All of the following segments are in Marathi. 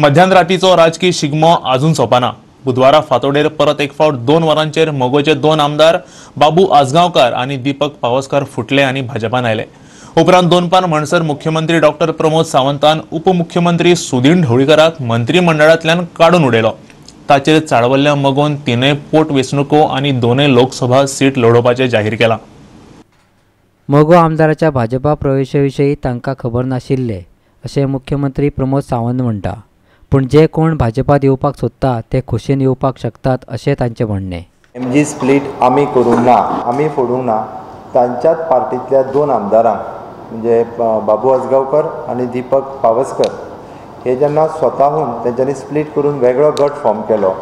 मध्यान रातीचो राजकीय शिगमो अजून सोंपना. बुधवारा फातोडेर परत एक फावट दोन वरांचेर मोगोचे दोन आमदार बाबू आजगांवकार आणि दीपक पावसकार फुटले आणि भाजपान आयले. उपरांत दोनपान म्हणसर मुख्यमंत्री डॉक्टर प्रमोद सावंतान उपमुख्यमंत्री सुदीन ढवळीकराक मंत्रिमंडळांतल्यान काडून उडयलो. ताचेर चाळवल्ल्या मगोन तिनय पोट वेंचणुको आनी दोनय लोकसभा सीट लढोवपाचें जाहीर केलां. मगो आमदाराच्या भाजपा प्रवेशाविशयी तांकां खबर नाशिल्ले अशें मुख्यमंत्री प्रमोद सावंत म्हणटा. पूण जे कोण भाजपात येवपाक सोदता ते खोशेन येवपाक शकतात अशें तांचें म्हणणें. एम जी स्प्लीट आमी करूंक ना आमी फोडूंक ना तांच्याच पार्टींतल्या दोन आमदारांक म्हणजे बाबू आजगांवकर आनी दीपक पावसकर हे जेन्ना स्वताहून तेंच्यांनी स्प्लीट करून वेगळो गट फॉर्म केलो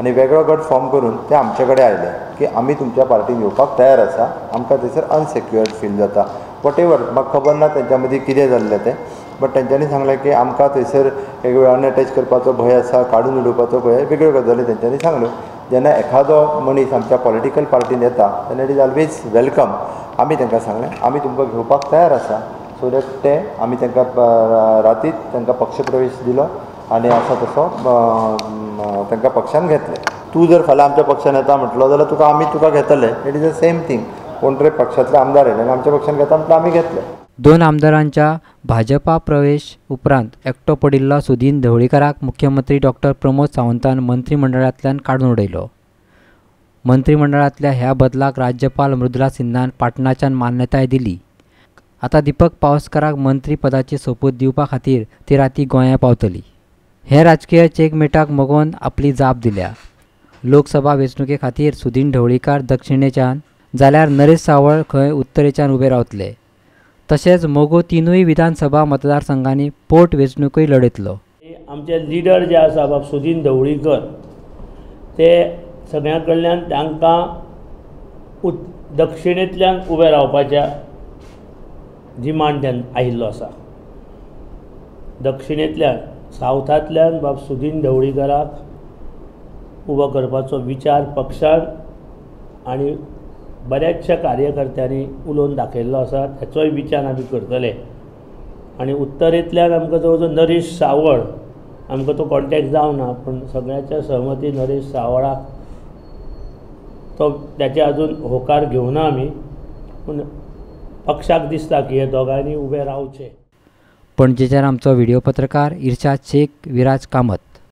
आनी वेगळो गट फॉर्म करून ते आमचे कडेन आयले की आमी तुमच्या पार्टीन येवपाक तयार आसा आमकां थंयसर अनसेक्युअर्ड फील जाता. वॉट एवर म्हाका खबर ना तेंच्या मदीं कितें जाल्लें तें. बट तेंच्यांनी सांगलें की आमकां थंयसर एक वेळ अनअटॅच करपाचो भंय आसा काडून उडोवपाचो भंय वेगळ्यो गजाली तेंच्यांनी सांगल्यो जेन्ना एखादो मनीस आमच्या पॉलिटिकल पार्टीन येता तेन्ना इट इज ऑलवेज वेलकम आमी तांकां सांगलें आमी तुमकां घेवपाक तयार आसा सो दॅट ते आमी तांकां प- रातीच तांकां पक्षप्रवेश दिलो आनी आसा तसो तेंकां तांकां पक्षान घेतले. तूं जर फाल्यां आमच्या पक्षान येता म्हटलो जाल्यार तुका आमी तुका घेतले. It is the same thing कोण तरी पक्षांतले आमदार येयले आनी आमच्या पक्षान घेता म्हटल्यार आमी घेतले. दोन आमदारांच्या भाजपा प्रवेश उपरांत एकटो पडिल्लो सुदीन ढवळीकराक मुख्यमंत्री डॉक्टर प्रमोद सावंतान मंत्रिमंडळांतल्यान काडून उडयलो. मंत्रिमंडळांतल्या ह्या बदलाक राज्यपाल मृदुला सिन्हान पाटणाच्यान मान्यताय दिली. आतां दीपक पावसकाराक मंत्री पदाची सोपूत दिवपा खातीर ती राती गोंया पावतली. हे राजकीय चेकमेटाक मोगोन आपली जाप दिल्या. लोकसभा वेंचणुके खातीर सुदीन ढवळीकार दक्षिणेच्यान जाल्यार नरेश सावळ खंय उत्तरेच्यान उबे रावतले. तशेंच मोगो तिनूय विधानसभा मतदारसंघांनी पोट वेंचणुकूय लडयतलो आमचे लिडर जे आसा बाब सुदीन ढवळीकर ते सगळ्यां कडल्यान तांकां उत दक्षिणेंतल्यान उबे रावपाच्या डिमांड जिमांड्यान आयिल्लो आसा. दक्षिणेंतल्यान सावथांतल्यान बाब सुदीन ढवळीकराक उबो करपाचो विचार पक्षान आनी बऱ्याचशा कार्यकर्त्यांनी उलोवन दाखयल्लो आसा ताचोय विचार आमी करतले. आनी उत्तरेंतल्यान आमकां जवळ जवळ नरेश सावळ आमकां तो कॉन्टेक्ट जावना पूण सगळ्याच्या सहमती नरेश सावळाक तो त्याचे अजून होकार घेवना आमी पूण पक्षाक दिसता की हे दोगांयनी उबे रावचे. पणजेच्यान आमचो व्हिडिओ पत्रकार इर्शाद शेख विराज कामत.